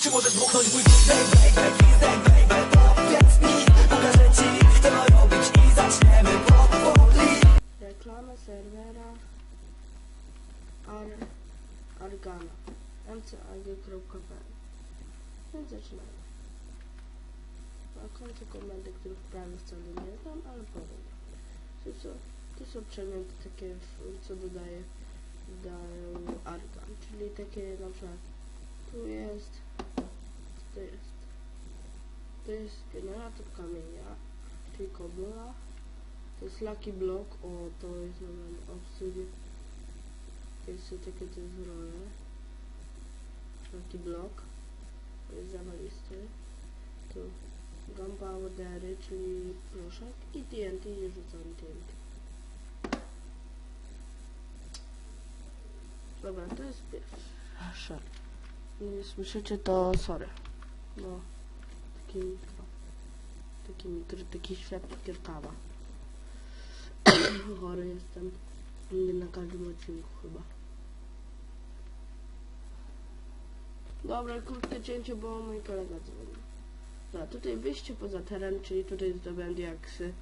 Czy możesz dmuchnąć mój powoli. Reklama serwera Ar Argana. mcag.pl Więc zaczynamy. A końcu komendy, których prawie wcale nie znam, ale powiem. To są, to są przedmioty takie, co dodaje argan, czyli takie na przykład tu jest, co jest? To jest generator kamienia, czyli kobla, to jest Lucky Block, o to jest normalnie. To jest takie to jest role. Lucky Block. To jest zawalisty. Tu gunpowdery, czyli proszek i TNT i rzucam TNT. Dobra, to jest pierwsze. Nie słyszycie to sorry. No, taki. Taki mikro, taki światło kierkawa. Chory jestem. Nie na każdym odcinku chyba. Dobra, krótkie cięcie, bo mój kolega dzwoni. Dobra, tutaj wyjście poza teren, czyli tutaj zdobędę jaksy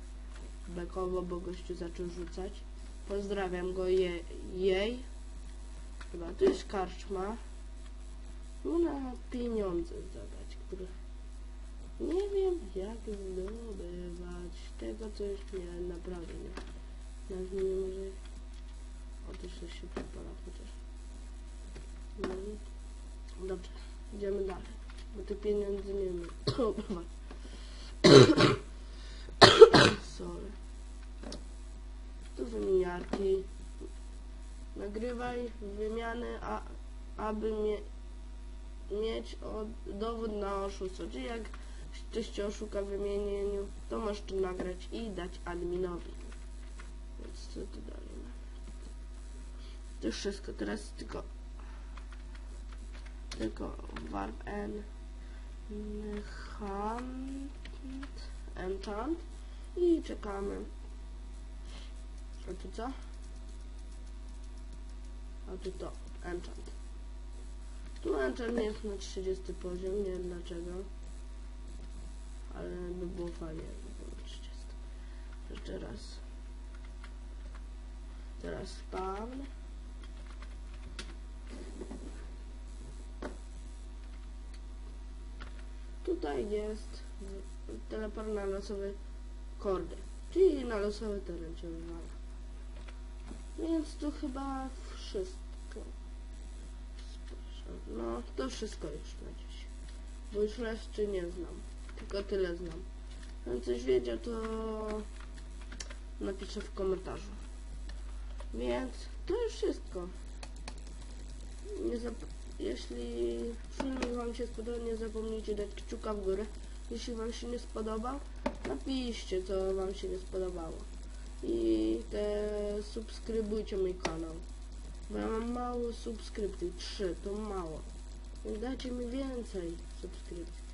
bekowo, bo gościu zaczął rzucać. Pozdrawiam go, je, jej. Chyba, tu jest karczma. Można pieniądze zadać, Nie wiem jak zdobywać tego, co już nie naprawdę nie. Nie może... O, to się przepala chociaż. No, dobrze, idziemy dalej. Bo tych pieniędzy nie ma. Sorry. Tu wymieniarki. Nagrywaj wymiany, a, aby mie, mieć dowód na oszustwo. Czyli jak ktoś cię oszuka w wymienieniu, to możesz to nagrać i dać adminowi. Więc co tu dalej? To już wszystko, teraz tylko tylko warp n enchant enchant i czekamy a tu co? a tu to enchant tu enchant jest na 30 poziom, nie wiem dlaczego ale by było fajnie jakby było na 30 jeszcze raz teraz spawn Tutaj jest teleport na losowe kordy, czyli na losowy teren wywala. Więc tu chyba wszystko. No, to wszystko już na dziś. Bo już reszty nie znam. Tylko tyle znam. Jakbym coś wiedział, to napiszę w komentarzu. Więc to już wszystko. Jeśli filmik Wam się spodobał, nie zapomnijcie dać kciuka w górę. Jeśli Wam się nie spodobał, napiszcie, co Wam się nie spodobało. I te subskrybujcie mój kanał. Bo ja mam mało subskrypcji, trzy, to mało. Dajcie mi więcej subskrypcji.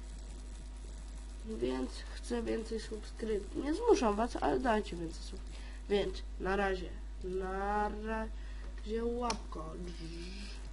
Więc chcę więcej subskrypcji. Nie zmuszam Was, ale dajcie więcej subskrypcji. Więc na razie, na razie łapko. Drz.